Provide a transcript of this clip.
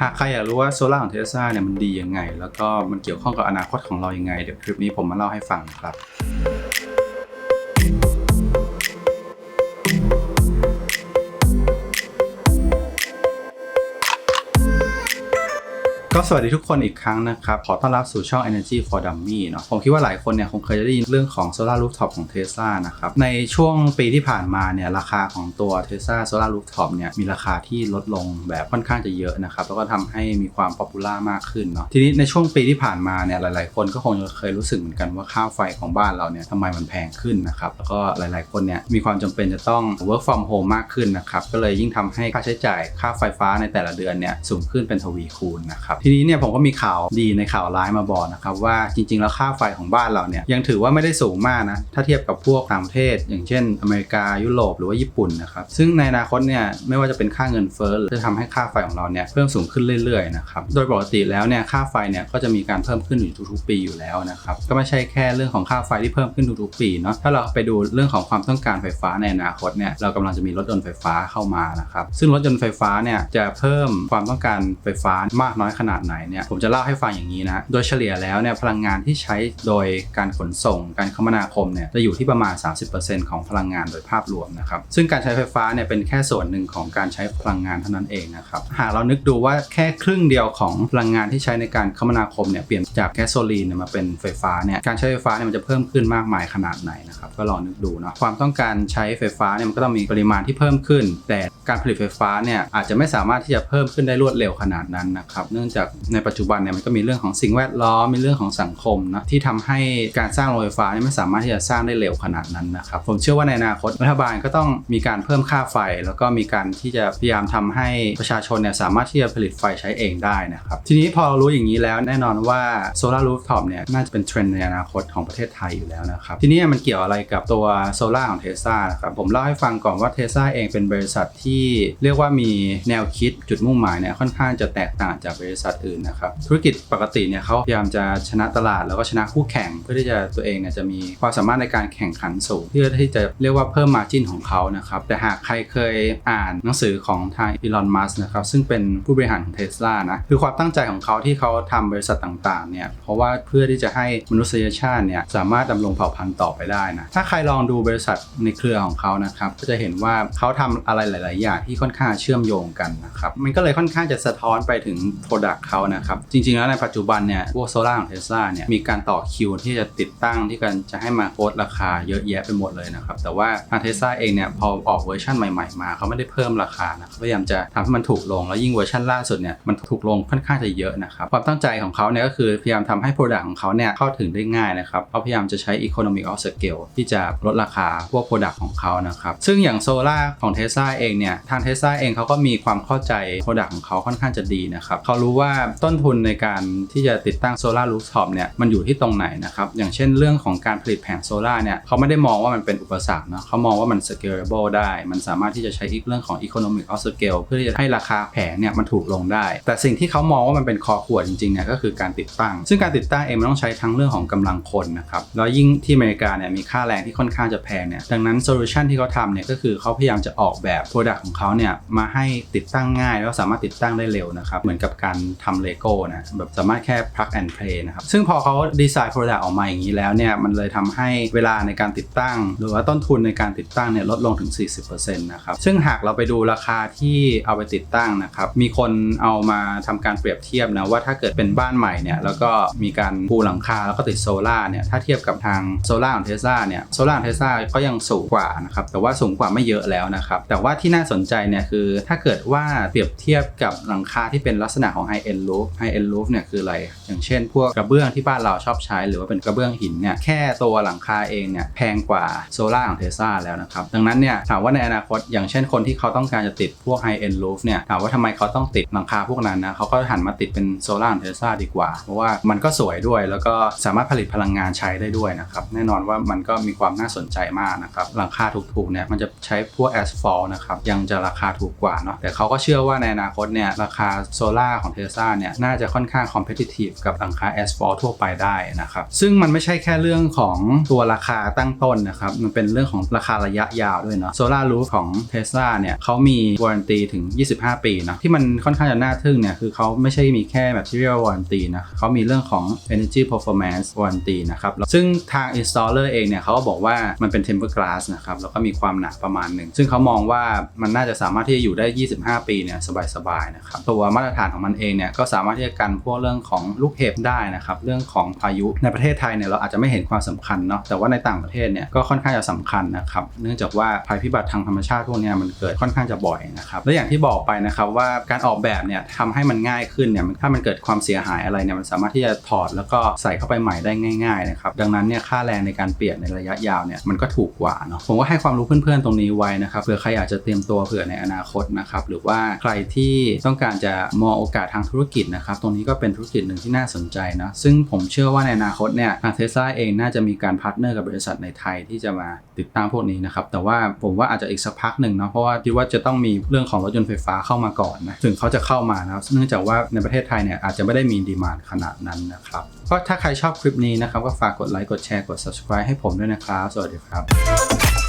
หากใครอยากรู้ว่าโซล่าของเทสลาเนี่ยมันดียังไง แล้วก็มันเกี่ยวข้องกับอนาคตของเรายังไง เดี๋ยวคลิปนี้ผมมาเล่าให้ฟังครับ ก็สวัสดีทุกคนอีกครั้งนะครับ ขอต้อนรับสู่ช่อง Energy for Dummy เนาะผมคิดว่าหลายคนเนี่ยคงเคยได้ยินเรื่องของ Solar Rooftop ของ Tesla นะครับ ในช่วงปีที่ผ่านมาเนี่ยราคาของตัว Tesla Solar Rooftop เนี่ยมีราคาที่ลดลงแบบค่อนข้างจะเยอะนะครับ แล้วก็ทำให้มีความป๊อปปูล่ามากขึ้นเนาะทีนี้ในช่วงปีที่ผ่านมาเนี่ยหลาย ๆ คนก็คงเคยรู้สึกเหมือนกันว่าค่าไฟของบ้านเราเนี่ยทำไมมันแพงขึ้นนะครับแล้วก็หลาย ๆ คนเนี่ยมีความจำเป็นจะต้อง work from home มากขึ้นนะครับก็เลยยิ่งทำให้ค่าใช้จ่ายค่าไฟฟ้าในแต่ละเดือนเนี่ยสูงขึ้นเป็นทวีคูณนะครับทีนี้เนี่ยผมก็มีข่าวดีในข่าวร้ายมาบอกนะครับว่าจริง ๆ แล้วค่าไฟของบ้านเราเนี่ยยังถือว่าไม่ได้สูงมากนะถ้าเทียบกับพวกต่างประเทศ อย่างเช่น อเมริกายุโรปหรือว่าญี่ปุ่นนะครับซึ่งในอนาคตเนี่ยไม่ว่าจะเป็นค่าเงินเฟ้อจะทำให้ค่าไฟของเราเนี่ยเพิ่มสูงขึ้นเรื่อยๆนะครับโดยปกติแล้วเนี่ยค่าไฟเนี่ยก็จะมีการเพิ่มขึ้นอยู่ทุกๆปีอยู่แล้วนะครับก็ไม่ใช่แค่เรื่องของค่าไฟที่เพิ่มขึ้นทุกๆปีเนาะถ้าเราไปดูเรื่องของความต้องการไฟฟ้าในอนาคตเนี่ยเรากำลังจะมีรถยนต์ไฟฟ้าเข้ามานะครับซึ่งรถยนต์ไฟฟ้าเนี่ยจะเพิ่มความต้องการไฟฟ้ามากน้อยขนาดไหนเนี่ยผมจะเล่าให้ฟังอย่างนี้นะโดยเฉลี่ยแล้วเนี่ยพลังงานที่ใช้โดยการขนส่ง การคมนาคมเนี่ยจะอยู่ที่ประมาณ 30%ของพลังงานโดยภาพรวมนะครับซึ่งการใช้ไฟฟ้าเนี่ยเป็นแค่ส่วนหนึ่งของการใช้พลังงานเท่านั้นเองนะครับหากเรานึกดูว่าแค่ครึ่งเดียวของพลังงานที่ใช้ในการคมนาคมเนี่ยเปลี่ยนจากแก๊สโซลีนมาเป็นไฟฟ้าเนี่ยการใช้ไฟฟ้าเนี่ยมันจะเพิ่มขึ้นมากมายขนาดไหนนะครับก็ลองนึกดูเนาะความต้องการใช้ไฟฟ้าเนี่ยมันก็ต้องมีปริมาณที่เพิ่มขึ้น แต่การผลิตไฟฟ้าเนี่ยอาจจะไม่สามารถที่จะเพิ่มขึ้นได้รวดเร็วขนาดนั้นนะครับเนื่องจากในปัจจุบันเนี่ยมันก็มีเรื่องของสิ่งแวดล้อมมีเรื่องของสังคมนะที่ทำให้การสร้างโรงไฟฟ้าเนี่ยไม่สามารถที่จะสร้างได้เร็วขนาดนั้นนะครับผมเชื่อว่าในอนาคตรัฐบาลก็ต้องมีการเพิ่มค่าไฟ แล้วก็มีการที่จะพยายามทำให้ประชาชนเนี่ยสามารถที่จะผลิตไฟใช้เองได้นะครับทีนี้พอเรารู้อย่างนี้แล้วแน่นอนว่าโซลารูฟท็อปเนี่ยน่าจะเป็นเทรนด์ในอนาคตของประเทศไทยอยู่แล้วนะครับทีนี้มันเกี่ยวอะไรกับตัวโซลาของเทสลานะครับผมเล่าให้ฟังก่อนว่าเทสลาเองเป็นบริษัทที่เรียกว่ามีแนวคิดจุดมุ่งหมายเนี่ยค่อนข้างจะแตกต่างจากบริษัทอื่นนะครับธุรกิจปกติเนี่ยเขาพยายามจะชนะตลาดแล้วก็ชนะคู่แข่ง เพื่อที่จะตัวเองเนี่ยจะมีความสามารถในการแข่งขันสูงเพื่อที่จะเรียกว่าเพิ่มมาจินของเขานะครับแต่หากใครเคยอ่านหนังสือของทางอีลอนมัสนะครับซึ่งเป็นผู้บริหารของเทสลานะคือความตั้งใจของเขาที่เขาทำบริษัทต่างๆเนี่ยเพราะว่าเพื่อที่จะให้มนุษยชาติเนี่ยสามารถดำรงเผ่าพันธุ์ต่อไปได้นะถ้าใครลองดูบริษัทในเครือของเขานะครับก็จะเห็นว่าเขาทำอะไรหลาย ๆ อย่างที่ค่อนข้างเชื่อมโยงกันนะครับมันก็เลยค่อนข้างจะสะท้อนไปถึง Product เขานะครับ จริง ๆ แล้วในปัจจุบันเนี่ยพวกโซล่าของเทสลาเนี่ยมีการต่อคิวที่จะติดตั้งที่กันจะให้มาโค้ดราคาเยอะแยะไปหมดเลยนะครับ แต่ว่าทางเทสลาเองเนี่ยพอออกเวอร์ชันใหม่ๆมาเขาไม่ได้เพิ่มราคานะพยายามจะทำให้มันถูกลงแล้วยิ่งเวอร์ชันล่าสุดเนี่ยมันถูกลงค่อนข้างจะเยอะนะครับความตั้งใจของเขาเนี่ยก็คือพยายามทำให้ Product ของเขาเนี่ยเข้าถึงได้ง่ายนะครับเขาพยายามจะใช้ Economic of Scale ที่จะลดราคาพวก Product ของเขานะครับซึ่งอย่างโซล่าของเทสลาเองเนี่ยทางเทสลาเองเขาก็มีความเข้าใจ Product ของเขาค่อนข้างจะดีนะครับเขารู้ว่าาต้นทุนในการที่จะติดตั้งโซลารูฟท็อปเนี่ยมันอยู่ที่ตรงไหนนะครับอย่างเช่นเรื่องของการผลิตแผงโซลาเนี่ยเขาไม่ได้มองว่ามันเป็นอุปสรรคนะเขามองว่ามัน scalable ได้ มันสามารถที่จะใช้อีกเรื่องของ economic of scale เพื่อที่จะให้ราคาแผงเนี่ยมันถูกลงได้ แต่สิ่งที่เขามองว่ามันเป็นคอขวดจริงๆเนี่ยก็คือการติดตั้ง ซึ่งการติดตั้งเองมันต้องใช้ทั้งเรื่องของกำลังคนนะครับแล้วยิ่งที่อเมริกาเนี่ยมีค่าแรงที่ค่อนข้างจะแพงเนี่ยดังนั้นโซลูชันที่เขาทำเนี่ยก็คือเขาพยายามจะออกแบบ Product ของเขาเนี่ยมาให้ติดตั้งง่ายแล้วสามารถติดตั้งได้เร็วนะครับเหมือนกับการทำเลโก้นะแบบสามารถแค่ plug and play นะครับ ซึ่งพอเขาดีไซน์ Product ออกมาอย่างนี้แล้วเนี่ย มันเลยทำให้เวลาในการติดตั้ง หรือว่าต้นทุนในการติดตั้งเนี่ยลดลงถึง 40%นะครับ ซึ่งหากเราไปดูราคาที่เอาไปติดตั้งนะครับ มีคนเอามาทำการเปรียบเทียบนะว่าถ้าเกิดเป็นบ้านใหม่เนี่ยแล้วก็มีการปูหลังคาแล้วก็ติดโซล่าเนี่ยถ้าเทียบกับทางโซล่าของเทสลาเนี่ยโซล่าของเทสลาก็ยังสูงกว่านะครับแต่ว่าสูงกว่าไม่เยอะแล้วนะครับแต่ว่าที่น่าสนใจเนี่ยคือถ้าเกิดว่าเปรียบเทียบกับหลังคาที่เป็นลักษณะของ high end roof high end roof เนี่ยคืออะไร อย่างเช่น พวกกระเบื้องที่บ้านเราชอบใช้ หรือว่าเป็นกระเบื้องหินเนี่ยแค่ตัวหลังคาเองเนี่ยแพงกว่าโซล่าของเทสลาแล้วนะครับ ดังนั้นเนี่ยถามว่าในอนาคต อย่างเช่นคนที่เขาต้องการจะติดพวก high end roof เนี่ยถามว่าทำไมเขาต้องติดหลังคาพวกนั้นนะเขาก็หันมาติดเป็นโซล่าของเทสลาดีกว่า เพราะว่ามันก็สวยด้วย แล้วก็สามารถผลิตพลังงานใช้ได้ด้วยนะครับแน่นอนว่ามันก็มีความน่าสนใจมากนะครับหลังคาถูกๆเนี่ยมันจะใช้พวกแอสฟัลต์นะครับยังจะราคาถูกกว่าเนาะแต่เขาก็เชื่อว่าในอนาคตเนี่ยราคาโซล่าของเทส Tesla เนี่ยน่าจะค่อนข้าง competitive กับหลังคา asphalt ทั่วไปได้นะครับ ซึ่งมันไม่ใช่แค่เรื่องของตัวราคาตั้งต้นนะครับ มันเป็นเรื่องของราคาระยะยาวด้วยเนาะ Solar Roof ของ Tesla เนี่ยเขามี warranty ถึง 25 ปีนะที่มันค่อนข้างจะน่าทึ่งเนี่ยคือเขาไม่ใช่มีแค่ material warranty นะเขามีเรื่องของ energy performance warranty นะครับซึ่งทาง installer เองเนี่ยเขาก็บอกว่ามันเป็น tempered glass นะครับแล้วก็มีความหนาประมาณหนึ่ง ซึ่งเขามองว่ามันน่าจะสามารถที่จะอยู่ได้ 25 ปีเนี่ยสบายๆนะครับตัวมาตรฐานของมันเองเนี่ยก็สามารถที่จะกันพวกเรื่องของลูกเห็บได้นะครับเรื่องของพายุในประเทศไทยเนี่ยเราอาจจะไม่เห็นความสำคัญเนาะแต่ว่าในต่างประเทศเนี่ยก็ค่อนข้างจะสำคัญนะครับเนื่องจากว่าภัยพิบัติทางธรรมชาติพวกนี้มันเกิดค่อนข้างจะบ่อยนะครับและอย่างที่บอกไปนะครับว่าการออกแบบเนี่ยทำให้มันง่ายขึ้นเนี่ยถ้ามันเกิดความเสียหายอะไรเนี่ยมันสามารถที่จะถอดแล้วก็ใส่เข้าไปใหม่ได้ง่ายๆนะครับดังนั้นเนี่ยค่าแรงในการเปลี่ยนในระยะยาวเนี่ยมันก็ถูกกว่าเนาะผมก็ให้ความรู้เพื่อนๆตรงนี้ไว้นะครับเผื่อใครอยากจะเตรียมตัวเผื่อในอนาคตนะครับหรือว่าใครที่ต้องการจะมองโอกาสทางธุรุรกิจนะครับ ตรงนี้ก็เป็นธุรกิจหนึ่งที่น่าสนใจนะ ซึ่งผมเชื่อว่าในอนาคตเนี่ยเทสลาเองน่าจะมีการพาร์ทเนอร์กับบริษัทในไทยที่จะมาติดตั้งพวกนี้นะครับ แต่ว่าผมว่าอาจจะอีกสักพักหนึ่งเนาะ เพราะว่าคิดว่าจะต้องมีเรื่องของรถยนต์ไฟฟ้าเข้ามาก่อนนะ ถึงเขาจะเข้ามานะครับ เนื่องจากว่าในประเทศไทยเนี่ยอาจจะไม่ได้มีดีมานขนาดนั้นนะครับ ก็ถ้าใครชอบคลิปนี้นะครับก็ฝากกดไลค์ กดแชร์ กด subscribe ให้ผมด้วยนะครับ สวัสดีครับ